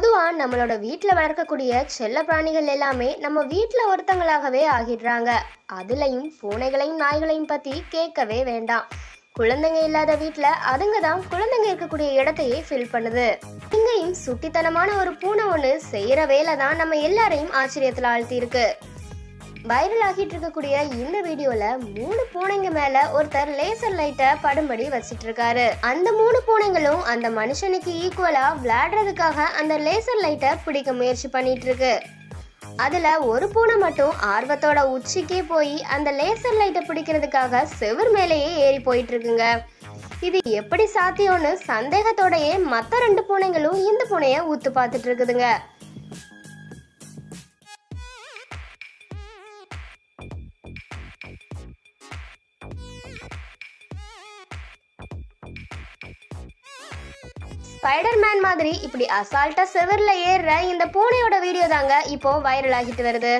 பொதுவாக நம்மளோட வீட்டில் வளர்க்கக்கூடிய செல்ல பிராணிகள் எல்லாமே நம்ம வீட்டில் ஒருத்தங்களாகவே ஆகிடுறாங்க. அதுலையும் பூனைகளையும் நாய்களையும் பற்றி கேட்கவே வேண்டாம். குழந்தைங்க இல்லாத வீட்டில் அதுங்க தான் குழந்தைங்க இருக்கக்கூடிய இடத்தையே ஃபில் பண்ணுது. இங்கேயும் சுட்டித்தனமான ஒரு பூனை ஒன்று செய்கிற வேலை தான் நம்ம எல்லாரையும் ஆச்சரியத்தில் ஆழ்த்தியிருக்கு. வைரல் ஆகிட்டு இருக்கக்கூடிய இந்த வீடியோல மூணு பூனைங்க மேல ஒருத்தர் லேசர் லைட்டை படும்படி வச்சிட்டு இருக்காரு அந்த மூணு பூனைங்களும் அந்த மனுஷனுக்கு ஈக்குவலா விளையாடுறதுக்காக அந்த லேசர் லைட்டை பிடிக்க முயற்சி பண்ணிட்டு இருக்கு அதுல ஒரு பூனை மட்டும் ஆர்வத்தோட உச்சிக்கே போய் அந்த லேசர் லைட்டை பிடிக்கிறதுக்காக செவர் மேலேயே ஏறி போயிட்டு இருக்குங்க இது எப்படி சாத்தியம்னு சந்தேகத்தோடயே மற்ற ரெண்டு பூனைங்களும் இந்த பூனைய ஊத்து பார்த்துட்டு இருக்குதுங்க ஸ்பைடர்மேன் மாதிரி இப்படி அசால்ட்டா செவர்ல ஏறுற இந்த பூனையோட வீடியோ தாங்க இப்போ வைரல் ஆகிட்டு வருது.